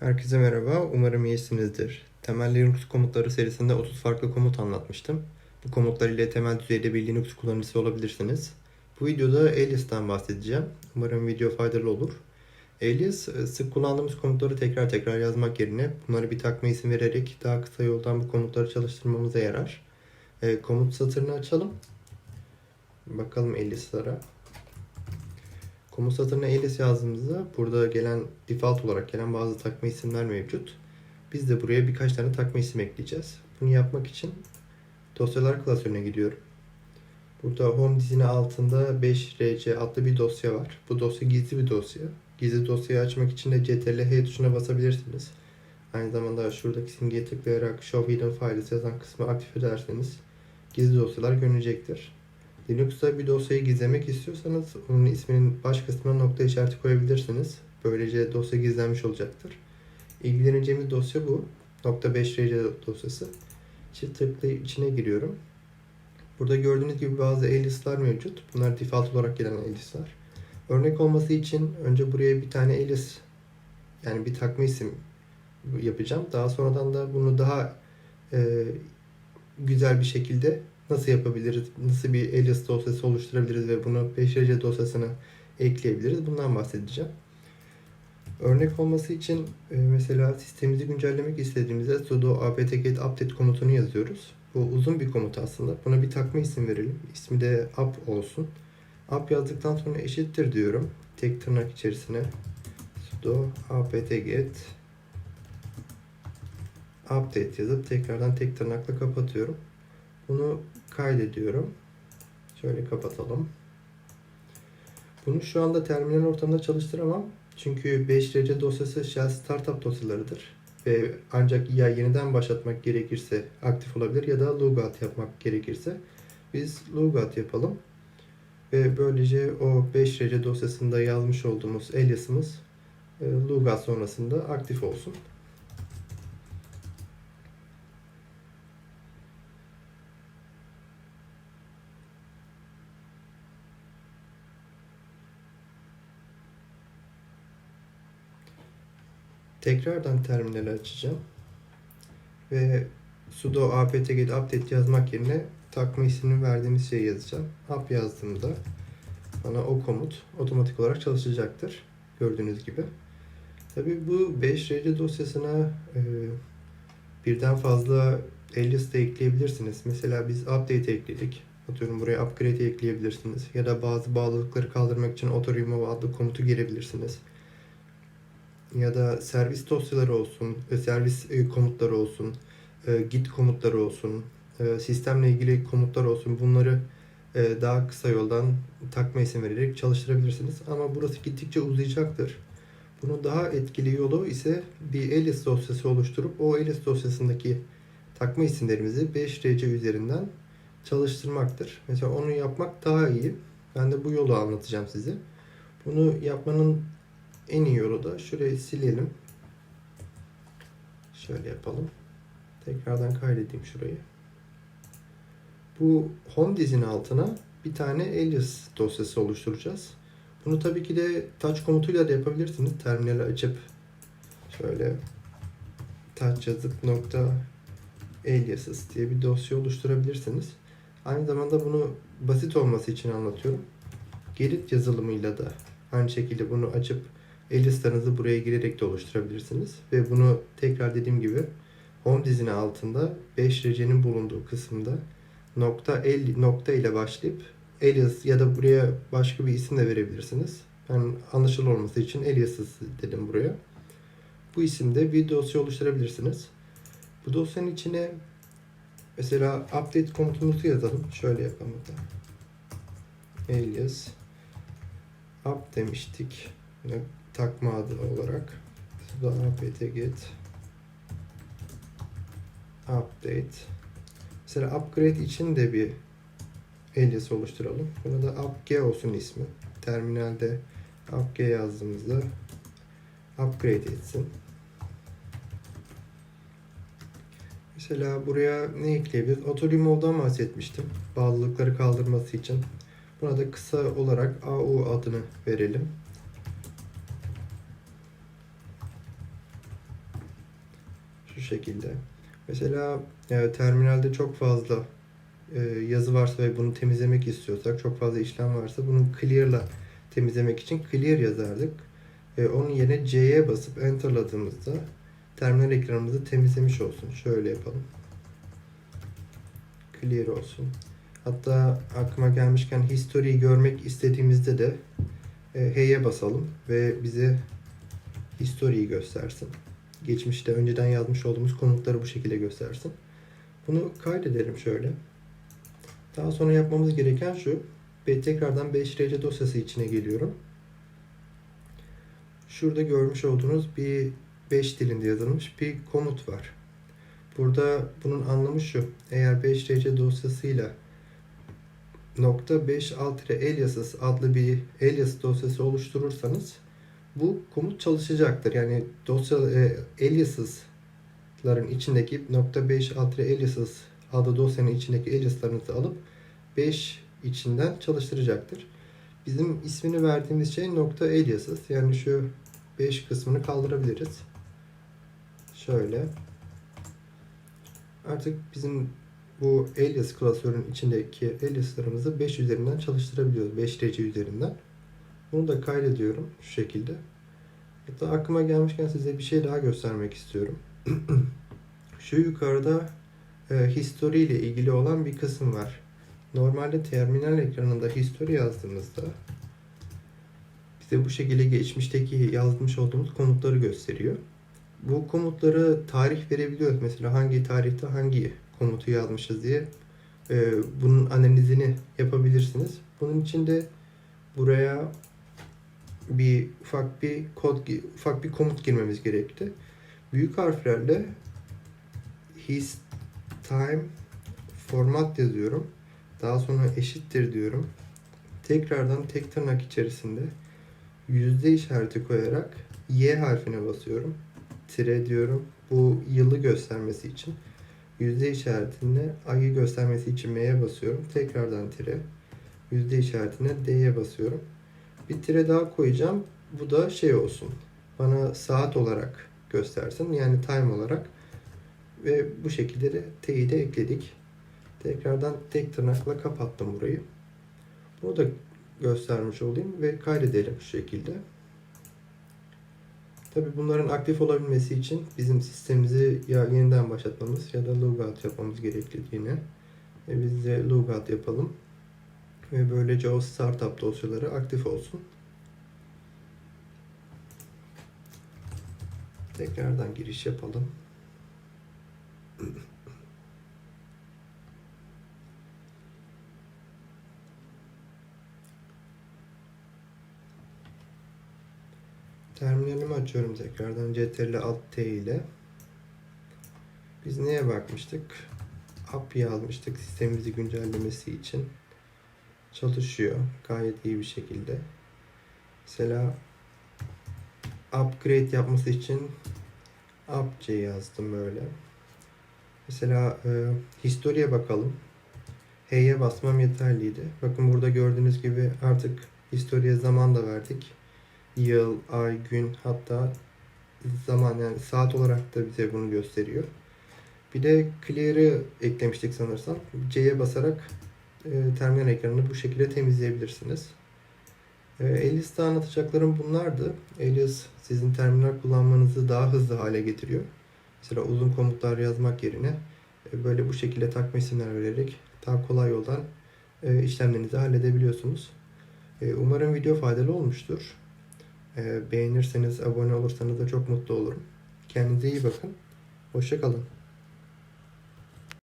Herkese merhaba, umarım iyisinizdir. Temel Linux komutları serisinde 30 farklı komut anlatmıştım. Bu komutlar ile temel düzeyde bir Linux kullanıcısı olabilirsiniz. Bu videoda Alias'tan bahsedeceğim. Umarım video faydalı olur. Alias, e, sık kullandığımız komutları tekrar tekrar yazmak yerine bunları bir takma isim vererek daha kısa yoldan bu komutları çalıştırmamıza yarar. E, komut satırını açalım. Bakalım Alias'lara. Komut satırına alias yazdığımızda burada gelen default olarak gelen bazı takma isimler mevcut. Biz de buraya birkaç tane takma isim ekleyeceğiz. Bunu yapmak için dosyalar klasörüne gidiyorum. Burada home dizini altında 5rc adlı bir dosya var. Bu dosya gizli bir dosya. Gizli dosyayı açmak için de ctrl-h tuşuna basabilirsiniz. Aynı zamanda şuradaki simgeye tıklayarak Show Hidden Files yazan kısmı aktif ederseniz gizli dosyalar görünecektir. Linux'ta bir dosyayı gizlemek istiyorsanız onun isminin baş kısmına nokta işareti koyabilirsiniz. Böylece dosya gizlenmiş olacaktır. İlgileneceğimiz dosya bu. Nokta .5rc dosyası. Çift tıkla içine giriyorum. Burada gördüğünüz gibi bazı aliaslar mevcut. Bunlar default olarak gelen aliaslar. Örnek olması için önce buraya bir tane alias yani bir takma isim yapacağım. Daha sonradan da bunu daha e, güzel bir şekilde nasıl yapabiliriz, nasıl bir alias dosyası oluşturabiliriz ve bunu 5rc dosyasına ekleyebiliriz. Bundan bahsedeceğim. Örnek olması için e, mesela sistemimizi güncellemek istediğimizde sudo apt-get update komutunu yazıyoruz. Bu uzun bir komut aslında. Buna bir takma isim verelim. İsmi de up olsun. Up yazdıktan sonra eşittir diyorum. Tek tırnak içerisine sudo apt-get update yazıp tekrardan tek tırnakla kapatıyorum. Bunu kaydediyorum. Şöyle kapatalım. Bunu şu anda terminal ortamında çalıştıramam. Çünkü 5 derece dosyası shell startup dosyalarıdır. Ve ancak ya yeniden başlatmak gerekirse aktif olabilir ya da logout yapmak gerekirse biz logout yapalım. Ve böylece o 5 derece dosyasında yazmış olduğumuz aliasımız e, logout sonrasında aktif olsun. Tekrardan terminali açacağım. Ve sudo apt-get update yazmak yerine takma ismini verdiğimiz şeyi yazacağım. Up yazdığımda bana o komut otomatik olarak çalışacaktır. Gördüğünüz gibi. Tabi bu 5 rc dosyasına e, birden fazla alias da ekleyebilirsiniz. Mesela biz update ekledik. Atıyorum buraya upgrade ekleyebilirsiniz. Ya da bazı bağlılıkları kaldırmak için auto remove adlı komutu girebilirsiniz ya da servis dosyaları olsun, e, servis e, komutları olsun, e, git komutları olsun, sistemle ilgili komutlar olsun bunları daha kısa yoldan takma isim vererek çalıştırabilirsiniz. Ama burası gittikçe uzayacaktır. Bunun daha etkili yolu ise bir alias dosyası oluşturup o alias dosyasındaki takma isimlerimizi 5RC üzerinden çalıştırmaktır. Mesela onu yapmak daha iyi. Ben de bu yolu anlatacağım size. Bunu yapmanın en iyi yolu da şurayı silelim. Şöyle yapalım. Tekrardan kaydedeyim şurayı. Bu home dizinin altına bir tane alias dosyası oluşturacağız. Bunu tabii ki de touch komutuyla da yapabilirsiniz. Terminali açıp şöyle touch yazıp nokta aliases diye bir dosya oluşturabilirsiniz. Aynı zamanda bunu basit olması için anlatıyorum. Gerit yazılımıyla da aynı şekilde bunu açıp Alias'larınızı buraya girerek de oluşturabilirsiniz. Ve bunu tekrar dediğim gibi home dizini altında 5 recenin bulunduğu kısımda nokta 50 nokta ile başlayıp alias ya da buraya başka bir isim de verebilirsiniz. Ben anlaşılır olması için aliases dedim buraya. Bu isimde bir dosya oluşturabilirsiniz. Bu dosyanın içine mesela update komutumuzu yazalım. Şöyle yapalım da. Alias up demiştik takma adı olarak sudo apt-get update mesela upgrade için de bir alias oluşturalım. Buna da upg olsun ismi. Terminalde upg yazdığımızda upgrade etsin. Mesela buraya ne ekleyebiliriz? Auto remove'dan bahsetmiştim. Bağlılıkları kaldırması için. Buna da kısa olarak AU adını verelim. Şekilde. Mesela e, terminalde çok fazla e, yazı varsa ve bunu temizlemek istiyorsak, çok fazla işlem varsa bunu clear'la temizlemek için clear yazardık. E, onun yerine C'ye basıp enterladığımızda terminal ekranımızı temizlemiş olsun. Şöyle yapalım. Clear olsun. Hatta aklıma gelmişken history'yi görmek istediğimizde de e, H'ye basalım ve bize history'yi göstersin. Geçmişte önceden yazmış olduğumuz komutları bu şekilde göstersin. Bunu kaydedelim şöyle. Daha sonra yapmamız gereken şu. Tekrardan 5RC dosyası içine geliyorum. Şurada görmüş olduğunuz bir 5 dilinde yazılmış bir komut var. Burada bunun anlamı şu. Eğer 5RC dosyasıyla nokta 5 alt aliases adlı bir alias dosyası oluşturursanız bu komut çalışacaktır. Yani dosya e, aliases'ların içindeki nokta 5 alt aliases adlı dosyanın içindeki alias'larınızı alıp 5 içinden çalıştıracaktır. Bizim ismini verdiğimiz şey nokta aliases. Yani şu 5 kısmını kaldırabiliriz. Şöyle. Artık bizim bu alias klasörün içindeki aliaslarımızı 5 üzerinden çalıştırabiliyoruz. 5 derece üzerinden. Bunu da kaydediyorum şu şekilde. Hatta aklıma gelmişken size bir şey daha göstermek istiyorum. şu yukarıda e, history ile ilgili olan bir kısım var. Normalde terminal ekranında history yazdığımızda bize bu şekilde geçmişteki yazmış olduğumuz komutları gösteriyor. Bu komutları tarih verebiliyoruz. Mesela hangi tarihte hangi komutu yazmışız diye e, bunun analizini yapabilirsiniz. Bunun için de buraya bir ufak bir kod ufak bir komut girmemiz gerekti. Büyük harflerle his time format yazıyorum. Daha sonra eşittir diyorum. Tekrardan tek tırnak içerisinde yüzde işareti koyarak y harfine basıyorum. Tire diyorum. Bu yılı göstermesi için. Yüzde işaretinde ayı göstermesi için m'ye basıyorum. Tekrardan tire. Yüzde işaretine d'ye basıyorum. Bir tire daha koyacağım. Bu da şey olsun. Bana saat olarak göstersin. Yani time olarak. Ve bu şekilde de t'yi de ekledik. Tekrardan tek tırnakla kapattım burayı. Bunu da göstermiş olayım ve kaydedelim şu şekilde. Tabi bunların aktif olabilmesi için bizim sistemimizi ya yeniden başlatmamız ya da logout yapmamız gerektiğini e biz de logout yapalım. Ve böylece o startup dosyaları aktif olsun. Tekrardan giriş yapalım. Terminalimi açıyorum tekrardan CTRL Alt T ile. Biz neye bakmıştık? App yazmıştık sistemimizi güncellemesi için. Çalışıyor gayet iyi bir şekilde. Mesela upgrade yapması için upc yazdım böyle. Mesela e, history'e bakalım. H'ye basmam yeterliydi. Bakın burada gördüğünüz gibi artık history'e zaman da verdik yıl, ay, gün hatta zaman yani saat olarak da bize bunu gösteriyor. Bir de clear'ı eklemiştik sanırsam. C'ye basarak e, terminal ekranını bu şekilde temizleyebilirsiniz. E, Alias'ta anlatacaklarım bunlardı. Alias sizin terminal kullanmanızı daha hızlı hale getiriyor. Mesela uzun komutlar yazmak yerine e, böyle bu şekilde takma isimler vererek daha kolay yoldan e, işlemlerinizi halledebiliyorsunuz. E, umarım video faydalı olmuştur. Beğenirseniz, abone olursanız da çok mutlu olurum. Kendinize iyi bakın. Hoşçakalın.